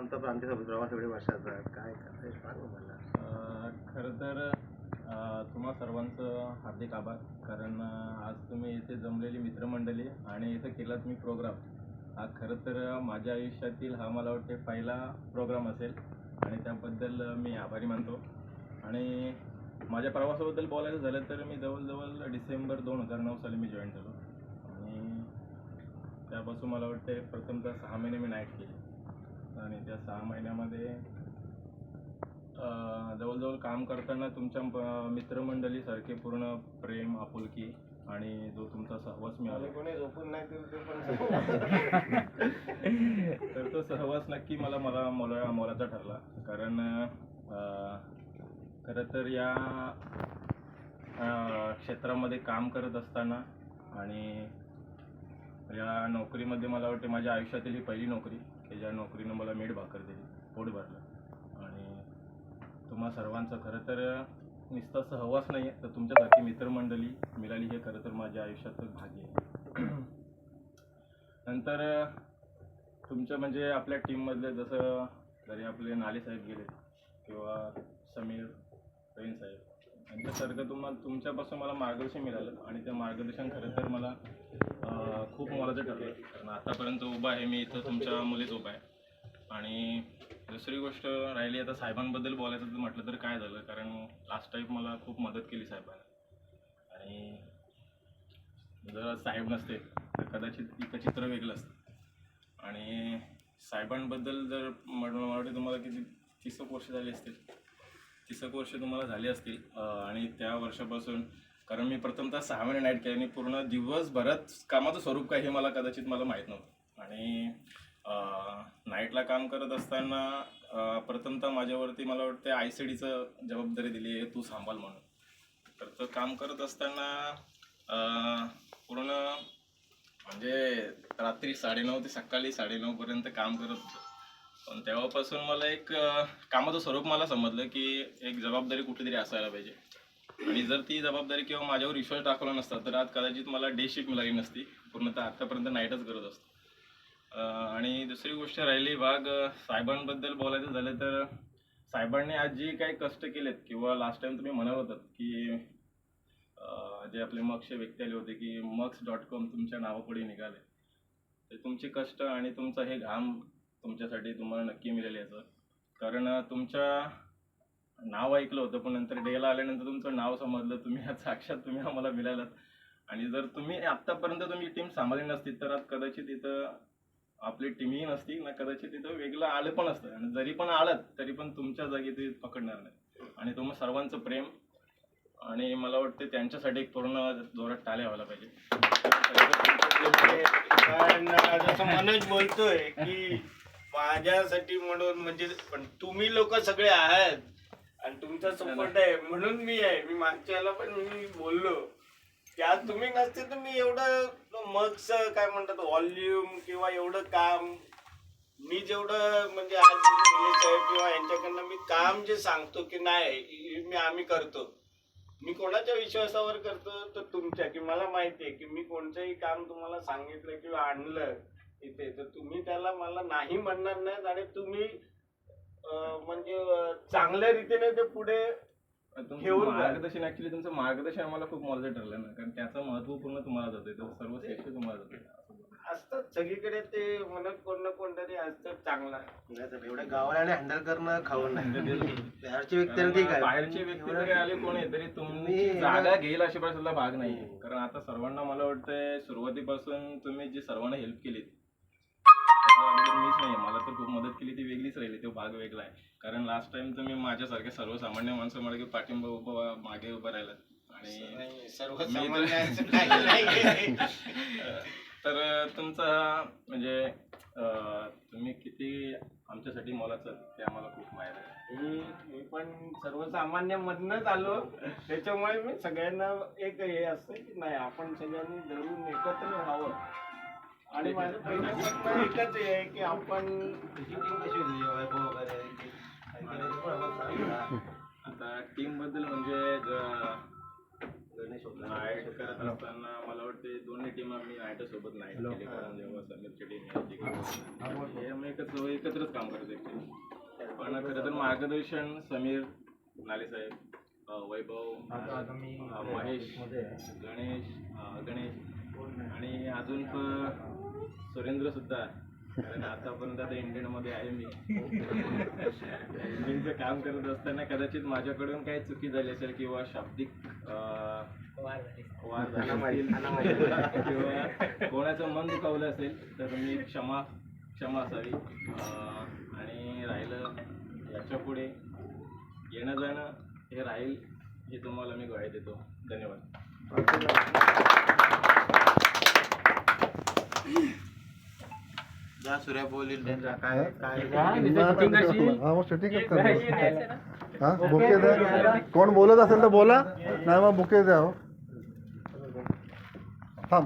आमचा पण आमच्यासोबत प्रवास एवढे वर्षाचा आहे. काय काय सांग मला. खरं तर तुम्हा सर्वांचं हार्दिक आभार. कारण आज तुम्ही इथे जमलेली मित्रमंडळी आणि इथं केला तुम्ही प्रोग्राम. हा खरं तर माझ्या आयुष्यातील हा मला वाटते पहिला प्रोग्राम असेल आणि त्याबद्दल मी आभारी मानतो. आणि माझ्या प्रवासाबद्दल बोलायचं झालं तर मी जवळजवळ डिसेंबर दोन हजार नऊ साली मी जॉईन झालो. आणि त्यापासून मला वाटते प्रथमतः सहा महिने मी नाईट केली. आणि त्या सहा महिन्यामध्ये अं, जवळजवळ काम करताना तुमच्या मित्रमंडळीसारखे पूर्ण प्रेम आपुलकी आणि जो तुमचा सहवास मिळाला. कोणी झोपून नाही पण. तर तो सहवास नक्की मला मला मोला मोलाचा ठरला. कारण खरं तर या क्षेत्रामध्ये काम करत असताना आणि या नोकरीमध्ये मला वाटते माझ्या आयुष्यातील ही पहिली नोकरी की ज्या नोकरीनं मला मेड भाकर दिली पोट भरलं. आणि तुम्हा सर्वांचं खरं तर नुसता सहवास नाही आहे तर तुमच्यासारखी मित्रमंडळी मिळाली हे खरं तर माझ्या आयुष्यातच भाग्य आहे. नंतर तुमच्या म्हणजे आपल्या टीममधले जसं जरी आपले नाले साहेब गेले किंवा समीर रवीन साहेब यांच्यासारखं तुम्हाला तुमच्यापासून मला मार्गदर्शन मिळालं आणि ते मार्गदर्शन खरं तर मला खूप मोलाचं ठरलं. कारण आतापर्यंत उभा आहे मी इथं तुमच्या मुलीच उभा आहे. आणि दुसरी गोष्ट राहिली आता साहेबांबद्दल बोलायचं म्हटलं तर काय झालं? कारण लास्ट टाईम मला खूप मदत केली साहेबांनी. आणि जर साहेब नसते तर कदाचित इथं चित्र वेगळं असतं. आणि साहेबांबद्दल जर म्हण- तुम्हाला किती तीस वर्ष झाली असतील. तीस एक वर्ष तुम्हाला झाली असतील आणि त्या वर्षापासून कारण मी प्रथमतः सहा महिने नाईट केली आणि पूर्ण दिवसभरात कामाचं स्वरूप काय हे मला कदाचित मला माहीत नव्हतं. आणि नाईटला काम करत असताना प्रथमतः माझ्यावरती मला वाटतं आय सी डीचं जबाबदारी दिली आहे तू सांभाळ म्हणून. तर तो काम करत असताना पूर्ण म्हणजे रात्री साडेनऊ ते सकाळी साडेनऊपर्यंत काम करत होतं. पण तेव्हापासून मला एक अं, कामाचं स्वरूप मला समजलं की एक जबाबदारी कुठेतरी असायला पाहिजे. आणि जर ती जबाबदारी किंवा माझ्यावर विश्वास टाकला नसता तर आज कदाचित मला डे शिफ्ट मिळाली नसती. पूर्णतः आत्तापर्यंत नाईटच करत असतो. अं, आणि दुसरी गोष्ट राहिली भाग अं, साहेबांबद्दल बोलायचं झालं तर साहेबांनी आज जे काही कष्ट केलेत किंवा लास्ट टाइम तुम्ही म्हणत होतात की अं, जे आपले मक्ष व्यक्ती आले होते की मक्स डॉट कॉम तुमच्या नावापुढे निघाले. ते तुमचे कष्ट आणि तुमचा हे घाम तुमच्यासाठी तुम्हाला नक्की मिळेल याचं. कारण तुमच्या नाव ऐकलं होतं पण नंतर डेला आल्यानंतर तुमचं नाव समजलं तुम्ही आज साक्षात तुम्ही आम्हाला मिळालात. आणि जर तुम्ही आत्तापर्यंत तुम्ही टीम सांभाळली नसती तर आज कदाचित इथं आपली टीमही नसती ना कदाचित इथं वेगळं आलं पण असतं. आणि जरी पण आलं तरी पण तुमच्या जागी ते पकडणार नाही. आणि तुम्हा सर्वांचं प्रेम आणि मला वाटतं त्यांच्यासाठी एक पूर्ण जोरात टाळ्या व्हायला पाहिजे जसं मनोज बोलतोय की माझ्यासाठी म्हणून म्हणजे पण तुम्ही लोक सगळे आहात. आणि तुमचा सपोर्ट आहे म्हणून मी आहे. मी मागच्याला पण मी बोललो. की आज तुम्ही नसते तर मी एवढं मगच काय म्हणतात व्हॉल्यूम किंवा एवढं काम मी जेवढं म्हणजे आज किंवा यांच्याकडनं मी काम जे सांगतो की नाही मी आम्ही करतो. मी कोणाच्या विश्वासावर करतो? तर तुमच्या. की मला माहिती आहे की मी कोणतंही काम तुम्हाला सांगितलं किंवा आणलं इथे. तर तुम्ही त्याला मला नाही म्हणणार नाहीत आणि तुम्ही अं, म्हणजे अं, चांगल्या रीतीने ते पुढे तुमचं घेऊन जा. मार्गदर्शन ऍक्च्युली तुमचं मार्गदर्शन आम्हाला खूप मोलाचं ठरलं ना कारण त्याचं महत्त्व पूर्ण तुम्हाला जाते तर सर्व श्रेष्ठ तुम्हाला जाते असतात. सगळीकडे ते म्हणत कोण ना कोणतरी असतात चांगला नाही तर एवढ्या गावाला हँडल करणं खावं नाही. बाहेरची व्यक्ती ठीक आहे बाहेरचे व्यक्ती जरी आले कोणी तरी तुम्ही- जागा घेईल अशी पण सुद्धा भाग नाही कारण आता सर्वांना मला वाटतंय सुरुवातीपासून तुम्ही जी सर्वांना हेल्प केली मीच नाही मला तर खूप मदत केली ती वेगळीच राहिली तो भाग वेगळा आहे. कारण लास्ट टाइम तुम्ही माझ्यासारखे सर्वसामान्य माणसं मला की पाठिंबा उभा मागे उभं राहिला. आणि मी तर-. तर तुमचा म्हणजे तुम्ही किती आमच्यासाठी मोलाचं ते आम्हाला खूप माहीत आहे. मी मी पण सर्वसामान्य मधनच आलो. त्याच्यामुळे मी सगळ्यांना एक हे असतं की नाही आपण सगळ्यांनी धरून एकत्र राहावं आणि माझं एकच हे आहे की आपण टीम कशी होती वैभव वगैरे. आता टीमबद्दल म्हणजे गणेश. नाईट करत असताना मला वाटते दोन्ही टीम आम्ही नाईट सोबत नाईट केली कारण जेव्हा समीरची टीम हे हे आम्ही एकत्र एकत्रच काम करतो ॲक्च्युली पण खरं तर मार्गदर्शन समीर नाले साहेब वैभव महेश गणेश गणेश आणि अजून प- सुरेंद्र सुद्धा कारण आतापर्यंत आता इंडियनमध्ये आहे मी. इंजिनचं काम करत असताना कदाचित माझ्याकडून काही चुकी झाली असेल किंवा शाब्दिक अं, वाद झाले. असतील किंवा कोणाचं मन दुखावलं असेल तर मी क्षमा क्षमा असावी. आणि राहिलं याच्यापुढे येणं जाणं हे राहील हे तुम्हाला मी ग्वाही देतो. धन्यवाद. हा बुके द्या. कोण बोलत असेल तर बोला. नाही मग बुके द्या हो. थांब.